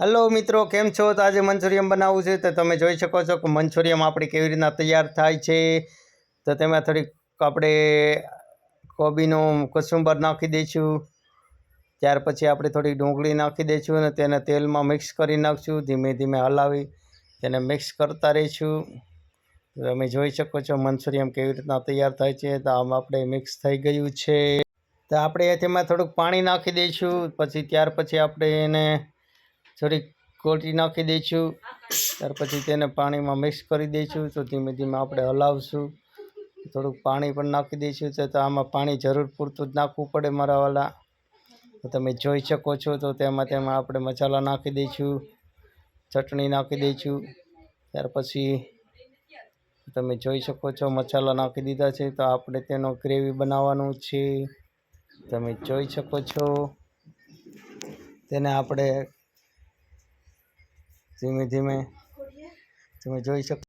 Hello મિત્રો, કેમ છો? તો આજે મંચુરિયમ બનાવવું છે, તો તમે જોઈ શકો છો કે મંચુરિયમ આપણે કેવી રીતના તૈયાર થાય છે. તો તેમાં થોડીક આપણે કોબીનું કુસુંબર નાખી દઈશું. ત્યાર પછી આપણે થોડી ડુંગળી નાખી દઈશું અને તેને તેલમાં મિક્સ કરી નાખશું, ધીમે ધીમે હલાવી તેને મિક્સ કરતા રહીશું. તમે જોઈ શકો છો મંચુરિયમ કેવી રીતના તૈયાર થાય છે, તો આમ આપણે મિક્સ થઈ ગયું છે. તો આપણે તેમાં થોડુંક પાણી નાખી દઈશું, પછી ત્યાર પછી આપણે એને થોડીક કોટી નાખી દઈશું. ત્યાર પછી તેને પાણીમાં મિક્સ કરી દઈશું. તો ધીમે ધીમે આપણે હલાવશું. થોડુંક પાણી પણ નાખી દઈશું. તો આમાં પાણી જરૂર પૂરતું જ નાખવું પડે મારા વાલા. તો તમે જોઈ શકો છો, તો તેમાં તેમાં આપણે મસાલા નાખી દઈશું. ચટણી નાખી દઈશું. ત્યાર પછી તમે જોઈ શકો છો, મસાલા નાખી દીધા છે. તો આપણે તેનો ગ્રેવી બનાવવાનું છે. તમે જોઈ શકો છો. તેને આપણે ધીમે ધીમે, તમે જોઈ શકો.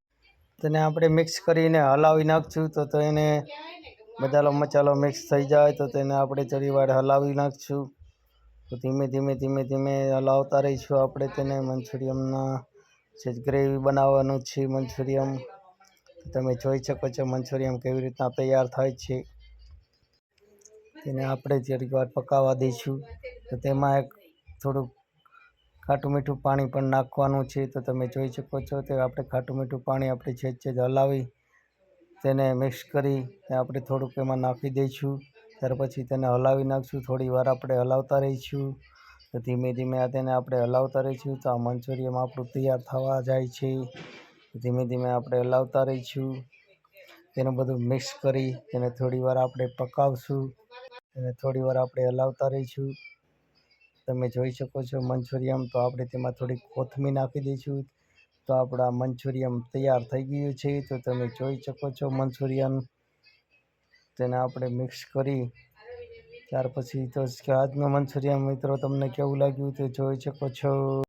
તેને આપણે મિક્સ કરીને હલાવી નાખશું તો તેને બધા બધાનો મસાલો મિક્સ થઈ જાય તો તેને આપણે થોડી વાર હલાવી નાખશું. તો ધીમે ધીમે ધીમે ધીમે હલાવતા રહીશું આપણે તેને. મંચુરિયમના જે ગ્રેવી બનાવવાનું છે મંચુરિયમ, તમે જોઈ શકો છો મંચુરિયમ કેવી રીતના તૈયાર થાય છે. તેને આપણે થોડીક વાર પકાવવા દઈશું. તો તેમાં એક થોડુંક ખાટું મીઠું પાણી પણ નાખવાનું છે, તો તમે જોઈ શકો છો તે આપણે ખાટું મીઠું પાણી આપણે છે છેદ હલાવી તેને મિક્સ કરી આપણે થોડુંક એમાં નાખી દઈશું. ત્યાર પછી તેને હલાવી નાખશું. થોડી વાર આપણે હલાવતા રહીશું. તો ધીમે ધીમે આ તેને આપણે હલાવતા રહીશું. તો આ મંચુરિયમ આપણું તૈયાર થવા જાય છે. ધીમે ધીમે આપણે હલાવતા રહીશું. તેનું બધું મિક્સ કરી તેને થોડી વાર આપણે પકાવશું. તેને થોડી વાર આપણે હલાવતા રહીશું. તમે જોઈ શકો છો મંચુરિયમ. તો આપણે તેમાં થોડીક કોથમીર નાખી દઈશું. તો આપણા મંચુરિયમ તૈયાર થઈ ગયું છે. તો તમે જોઈ શકો છો મંચુરિયન. તેને આપણે મિક્સ કરી ત્યાર પછી તો આજનું મંચુરિયમ મિત્રો તમને કેવું લાગ્યું તે જોઈ શકો છો.